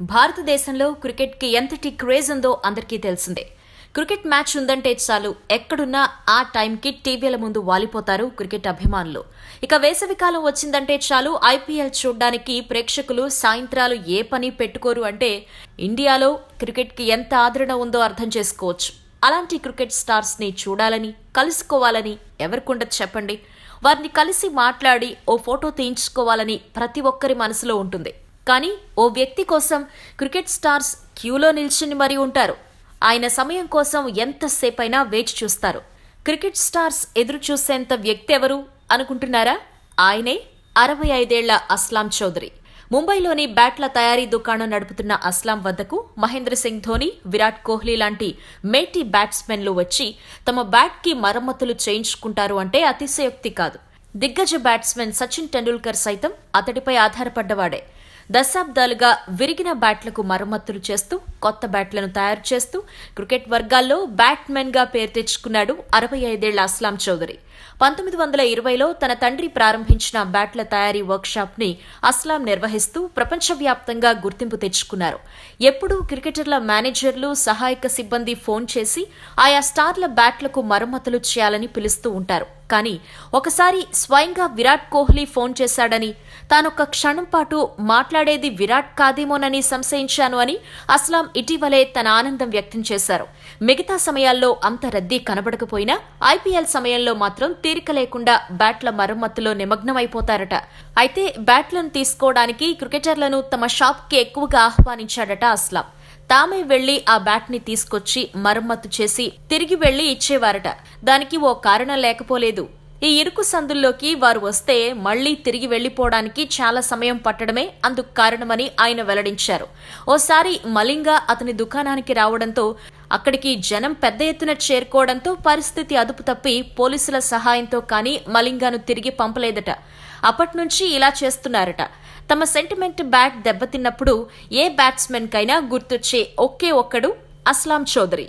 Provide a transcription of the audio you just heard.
భారతదేశంలో క్రికెట్కి ఎంతటి క్రేజ్ ఉందో అందరికీ తెలిసిందే. క్రికెట్ మ్యాచ్ ఉందంటే చాలు ఎక్కడున్నా ఆ టైంకి టీవీల ముందు వాలిపోతారు క్రికెట్ అభిమానులు. ఇక వేసవికాలం వచ్చిందంటే చాలు ఐపీఎల్ చూడ్డానికి ప్రేక్షకులు సాయంత్రాలు ఏ పని పెట్టుకోరు అంటే ఇండియాలో క్రికెట్కి ఎంత ఆదరణ ఉందో అర్థం చేసుకోవచ్చు. అలాంటి క్రికెట్ స్టార్స్ని చూడాలని కలుసుకోవాలని ఎవరికుండదు చెప్పండి? వారిని కలిసి మాట్లాడి ఓ ఫోటో తీయించుకోవాలని ప్రతి ఒక్కరి మనసులో ఉంటుంది. కానీ ఓ వ్యక్తి కోసం క్రికెట్ స్టార్స్ క్యూలో నిల్చుని మరీ ఉంటారు. ఆయన సమయం కోసం ఎంతసేపైనా వేచి చూస్తారు. క్రికెట్ స్టార్స్ ఎదురు చూసేంత వ్యక్తి ఎవరు అనుకుంటున్నారా? ఆయనే అరవై ఐదేళ్ళ అస్లాం చౌదరి. ముంబైలోని బ్యాట్ల తయారీ దుకాణం నడుపుతున్న అస్లాం వద్దకు మహేంద్ర సింగ్ ధోని విరాట్ కోహ్లీ లాంటి మేటి బ్యాట్స్మెన్లు వచ్చి తమ బ్యాట్కి మరమ్మతులు చేయించుకుంటారు అంటే అతిశయోక్తి కాదు. దిగ్గజ బ్యాట్స్మెన్ సచిన్ టెండూల్కర్ సైతం అతడిపై ఆధారపడ్డవాడే. దశాబ్దాలుగా విరిగిన బ్యాట్లకు మరమ్మతులు చేస్తూ కొత్త బ్యాట్లను తయారు చేస్తూ క్రికెట్ వర్గాల్లో బ్యాట్మెన్గా పేరు తెచ్చుకున్నాడు అరవై ఐదేళ్ళ అస్లాం చౌదరి. పంతొమ్మిది వందల ఇరవైలో తన తండ్రి ప్రారంభించిన బ్యాట్ల తయారీ వర్క్షాప్ని అస్లాం నిర్వహిస్తూ ప్రపంచవ్యాప్తంగా గుర్తింపు తెచ్చుకున్నారు. ఎప్పుడూ క్రికెటర్ల మేనేజర్లు సహాయక సిబ్బంది ఫోన్ చేసి ఆయా స్టార్ల బ్యాట్లకు మరమ్మతులు చేయాలని పిలుస్తూ ఉంటారు. కానీ ఒకసారి స్వయంగా విరాట్ కోహ్లీ ఫోన్ చేశాడని తానొక్క క్షణం పాటు మాట్లాడేది విరాట్ కాదేమోనని సంశయించాను అని అస్లాం ఇటీవలే తన ఆనందం వ్యక్తం చేశారు. మిగతా సమయాల్లో అంత రద్దీ కనబడకపోయినా ఐపీఎల్ సమయంలో మాత్రం తీరిక లేకుండా బ్యాట్ల మరమ్మతులో నిమగ్నమైపోతారట. అయితే బ్యాట్లను తీసుకోవడానికి క్రికెటర్లను తమ షాప్కి ఎక్కువగా ఆహ్వానించాడట అస్లాం. తామే వెళ్ళి ఆ బ్యాట్ని తీసుకొచ్చి మరమ్మతు చేసి తిరిగి వెళ్ళి ఇచ్చేవారట. దానికి ఓ కారణం లేకపోలేదు. ఈ ఇరుకు సందుల్లోకి వారు వస్తే మళ్ళీ తిరిగి వెళ్ళిపోవడానికి చాలా సమయం పట్టడమే అందుకు కారణమని ఆయన వెల్లడించారు. ఓసారి మలింగ అతని దుకాణానికి రావడంతో అక్కడికి జనం పెద్ద ఎత్తున చేరుకోవడంతో పరిస్థితి అదుపు తప్పి పోలీసుల సహాయంతో కానీ మలింగాను తిరిగి పంపలేదట. అప్పట్నుంచి ఇలా చేస్తున్నారట. తమ సెంటిమెంట్ బ్యాట్ దెబ్బతిన్నప్పుడు ఏ బ్యాట్స్మెన్ కైనా గుర్తొచ్చే ఒకే ఒక్కడు అస్లాం చౌదరి.